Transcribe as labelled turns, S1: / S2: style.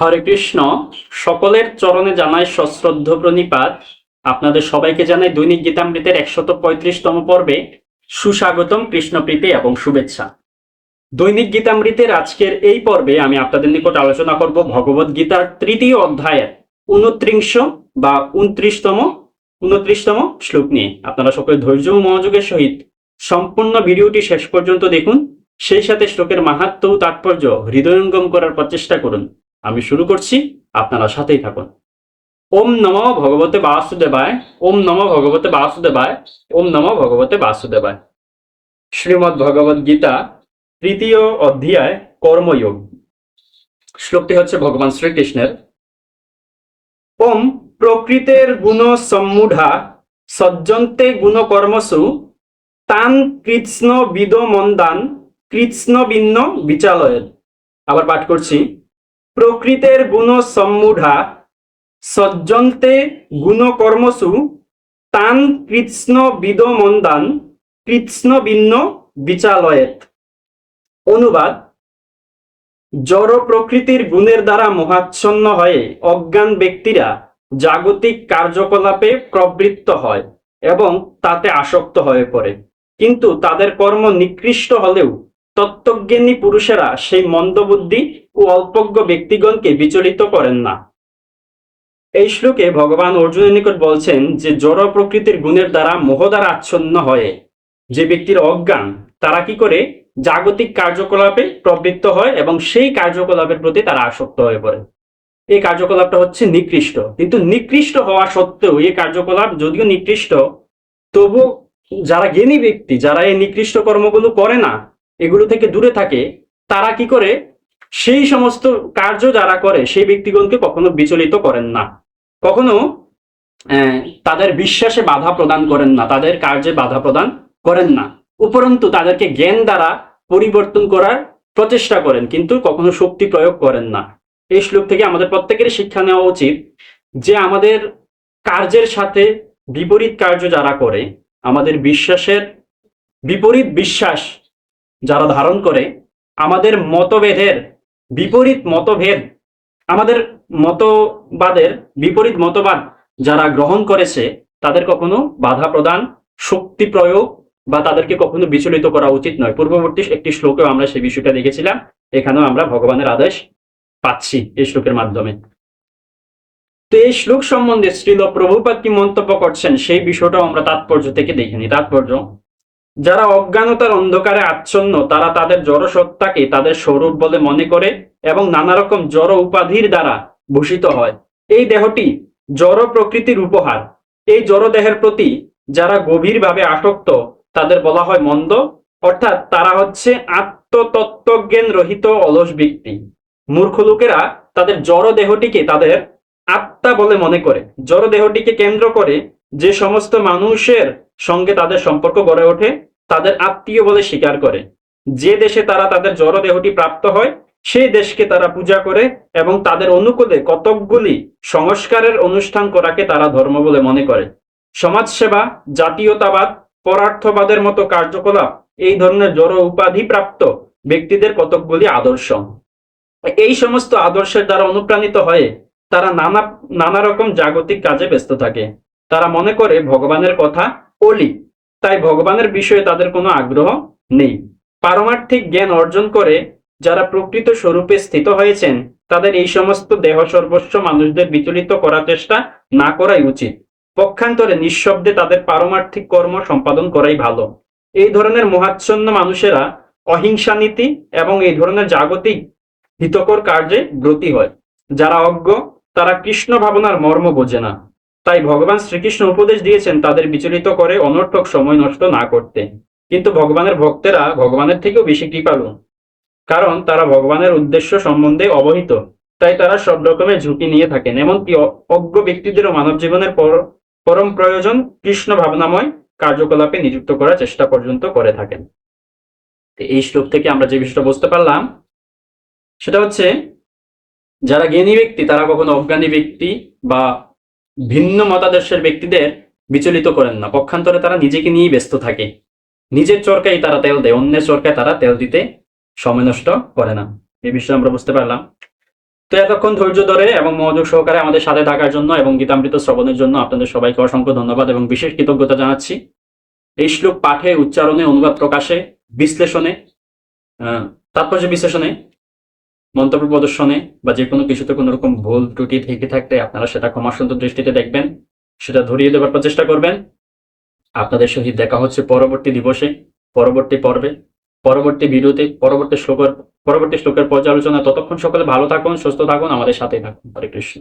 S1: হরে কৃষ্ণ, সকলের চরণে জানাই সশ্রদ্ধ প্রণিপাত। আপনাদের সবাইকে জানাই দৈনিক গীতামৃতের একশত পঁয়ত্রিশতম পর্বে সুস্বাগতম কৃষ্ণপ্রীতি এবং শুভেচ্ছা। দৈনিক গীতামৃতের আজকের এই পর্বে আমি আপনাদের নিকট আলোচনা করব ভগবত গীতার তৃতীয় অধ্যায়ের উনত্রিংশ বা উনত্রিশতম উনত্রিশতম শ্লোক নিয়ে। আপনারা সকলে ধৈর্য ও মনোযোগের সহিত সম্পূর্ণ ভিডিওটি শেষ পর্যন্ত দেখুন। সেই সাথে শ্লোকের মাহাত্ম তাৎপর্য হৃদয়ঙ্গম করার প্রচেষ্টা করুন। আমি শুরু করছি, আপনারা সাথেই থাকুন। ওম নম ভগবতে বাসুদেবায়, ওম নম ভগবতে বাসুদেবায়, ওম নম ভগবতে বাসুদেবায়। শ্রীমদ্ ভগবদ গীতা, তৃতীয় অধ্যায়, কর্মযোগ। শ্লোকটি হচ্ছে ভগবান শ্রীকৃষ্ণের। ওম প্রকৃতের গুণ সম্মূঢ়া সজ্জন্তে গুণ কর্মসু তান কৃষ্ণ বিদ মন্দান ভিন্ন বিচালয়ের আবার পাঠ করছি। প্রকৃতের গুণ সম্মূঢ়া সজ্জন্তে গুণকর্মসু, তান কৃষ্ণ বিদ মন্দান কৃৎস্ন ভিন্ন বিচালয়েত। অনুবাদ, জড় প্রকৃতির গুণের দ্বারা মোহাচ্ছন্ন হয়ে অজ্ঞান ব্যক্তিরা জাগতিক কার্যকলাপে প্রবৃত্ত হয় এবং তাতে আসক্ত হয়ে পড়ে। কিন্তু তাদের কর্ম নিকৃষ্ট হলেও তত্ত্বজ্ঞানী পুরুষেরা সেই মন্দবুদ্ধি অল্পজ্ঞ ব্যক্তিগণকে বিচলিত করেন না। এই শ্লোকে ভগবান অর্জুনের নিকট বলছেন যে, জড় প্রকৃতির গুণের দ্বারা মোহ দ্বারা আচ্ছন্ন হয়ে। যে ব্যক্তির অজ্ঞান, তারা কি করে? জাগতিক কার্যকলাপে প্রবৃত্ত হয় এবং সেই কার্যকলাপের প্রতি তারা আসক্ত হয়ে পড়ে। এই কার্যকলাপটা হচ্ছে নিকৃষ্ট। কিন্তু নিকৃষ্ট হওয়া সত্ত্বেও এই কার্যকলাপ যদিও নিকৃষ্ট, তবু যারা জ্ঞানী ব্যক্তি, যারা এই নিকৃষ্ট কর্মগুলো করে না, এগুলো থেকে দূরে থাকে, তারা কি করে? সেই সমস্ত কার্য যারা করে, সেই ব্যক্তিগণকে কখনো বিচলিত করেন না। কখনো তাদের বিশ্বাসে বাধা প্রদান করেন না, তাদের কার্যে বাধা প্রদান করেন না। উপরন্তু তাদেরকে জ্ঞান দ্বারা পরিবর্তন করার প্রচেষ্টা করেন, কিন্তু কখনো শক্তি প্রয়োগ করেন না। এই শ্লোক থেকে আমাদের প্রত্যেকেরই শিক্ষা নেওয়া উচিত যে আমাদের কার্যের সাথে বিপরীত কার্য যারা করে, আমাদের বিশ্বাসের বিপরীত বিশ্বাস যারা ধারণ করে, আমাদের মতভেদের বিপরীত মতভেদ। আমাদের মতবাদের বিপরীত মতবাদ যারা গ্রহণ করেছে, তাদের কখনো বাধা প্রদান, শক্তি প্রয়োগ বা তাদেরকে কখনো বিচলিত করা উচিত নয়। পূর্ববর্তী একটি শ্লোকেও আমরা সেই বিষয়টা দেখেছিলাম। এখানেও আমরা ভগবানের আদেশ পাচ্ছি এই শ্লোকের মাধ্যমে। তো এই শ্লোক সম্বন্ধে শ্রীল প্রভুপাত কি মন্তব্য করছেন, সেই বিষয়টাও আমরা তাৎপর্য থেকে দেখিনি তাৎপর্য যারা অজ্ঞানতার অন্ধকারে আচ্ছন্ন, তারা তাদের জড় সত্তাকে তাদের স্বরূপ বলে মনে করে এবং নানা রকম জড় উপাধির দ্বারা ভূষিত হয়। এই দেহটি জড় প্রকৃতির উপহার। এই জড় দেহের প্রতি যারা গভীরভাবে আসক্ত, তাদের বলা হয় মন্দ, অর্থাৎ তারা হচ্ছে আত্মতত্ত্বজ্ঞান রহিত অলস ব্যক্তি। মূর্খ লোকেরা তাদের জড় দেহটিকে তাদের আত্মা বলে মনে করে। জড় দেহটিকে কেন্দ্র করে যে সমস্ত মানুষের সঙ্গে তাদের সম্পর্ক গড়ে ওঠে, তাদের আত্মীয় বলে স্বীকার করে। যে দেশে তারা তাদের জড় দেহটি প্রাপ্ত হয়, সেই দেশকে তারা পূজা করে এবং তাদের অনুকূলে কতকগুলি সংস্কারের অনুষ্ঠান করাকে তারা ধর্ম বলে মনে করে। সমাজসেবা, জাতীয়তাবাদ, পরার্থবাদের মতো কার্যকলাপ, এই ধরনের জড় উপাধি প্রাপ্ত ব্যক্তিদের কতকগুলি আদর্শ। এই সমস্ত আদর্শের দ্বারা অনুপ্রাণিত হয়ে তারা নানা নানা রকম জাগতিক কাজে ব্যস্ত থাকে। তারা মনে করে ভগবানের কথা অলি, তাই ভগবানের বিষয়ে তাদের কোনো আগ্রহ নেই। পারমার্থিক জ্ঞান অর্জন করে যারা প্রকৃত স্বরূপে স্থিত হয়েছেন, তাদের এই সমস্ত দেহ সর্বস্ব মানুষদের বিচলিত করার চেষ্টা না করাই উচিত। পক্ষান্তরে নিঃশব্দে তাদের পারমার্থিক কর্ম সম্পাদন করাই ভালো। এই ধরনের মহাচ্ছন্ন মানুষেরা অহিংসা নীতি এবং এই ধরনের জাগতিক হিতকর কার্যে ব্রতী হয়, যারা অজ্ঞ তারা কৃষ্ণ ভাবনার মর্ম বোঝে না। তাই ভগবান শ্রীকৃষ্ণ উপদেশ দিয়েছেন তাদের বিচলিত করে, অনর্থক সময় নষ্ট না করতে। কিন্তু ভগবানের ভক্তেরা ভগবানের থেকেও বেশি কৃপালু। কারণ তারা ভগবানের উদ্দেশ্য সম্বন্ধে অবহিত। তাই তারা সব রকমের ঝুঁকি নিয়ে থাকেন। এমনকি অজ্ঞ ব্যক্তিদেরও মানব জীবনের পর- পরম প্রয়োজন কৃষ্ণ ভাবনাময় কার্যকলাপে নিযুক্ত করার চেষ্টা পর্যন্ত করে থাকেন। এই শ্লোক থেকে আমরা যে বিষয়টা বুঝতে পারলাম, সেটা হচ্ছে যারা জ্ঞানী ব্যক্তি, তারা কখনো অজ্ঞানী ব্যক্তি বা ভিন্ন মতাদর্শের ব্যক্তিদের বিচলিত করেন না। পক্ষান্তরে তারা নিজেকে নিয়েই ব্যস্ত থাকে। নিজের চরকায় তারা তেল দেয়, অন্যের চরকায় তারা তেল দিতে সময় নষ্ট করে না। এই বিষয়ে আমরা বুঝতে পারলাম। তো এতক্ষণ ধৈর্য ধরে এবং মনোযোগ সহকারে আমাদের সাথে থাকার জন্য এবং গীতামৃত শ্রবণের জন্য আপনাদের সবাইকে অসংখ্য ধন্যবাদ এবং বিশেষ কৃতজ্ঞতা জানাচ্ছি। এই শ্লোক পাঠে, উচ্চারণে, অনুবাদ প্রকাশে, বিশ্লেষণে তাৎপর্য বিশ্লেষণে মন্তব্য প্রদর্শনে বা যে কোনো কিছুতে কোনো রকম ভুল ত্রুটি থেকে থাকলে আপনারা সেটা ক্ষমাসুন্দর দৃষ্টিতে দেখবেন, সেটা ধরিয়ে দেবার প্রচেষ্টা করবেন। আপনাদের সহিত দেখা হচ্ছে পরবর্তী দিবসে, পরবর্তী পর্বে, পরবর্তী ভিডিওতে, পরবর্তী শ্লোকের পরবর্তী শ্লোকের পর্যালোচনা ততক্ষণ সকলে ভালো থাকুন, সুস্থ থাকুন, আমাদের সাথেই থাকুন। হরে কৃষ্ণ।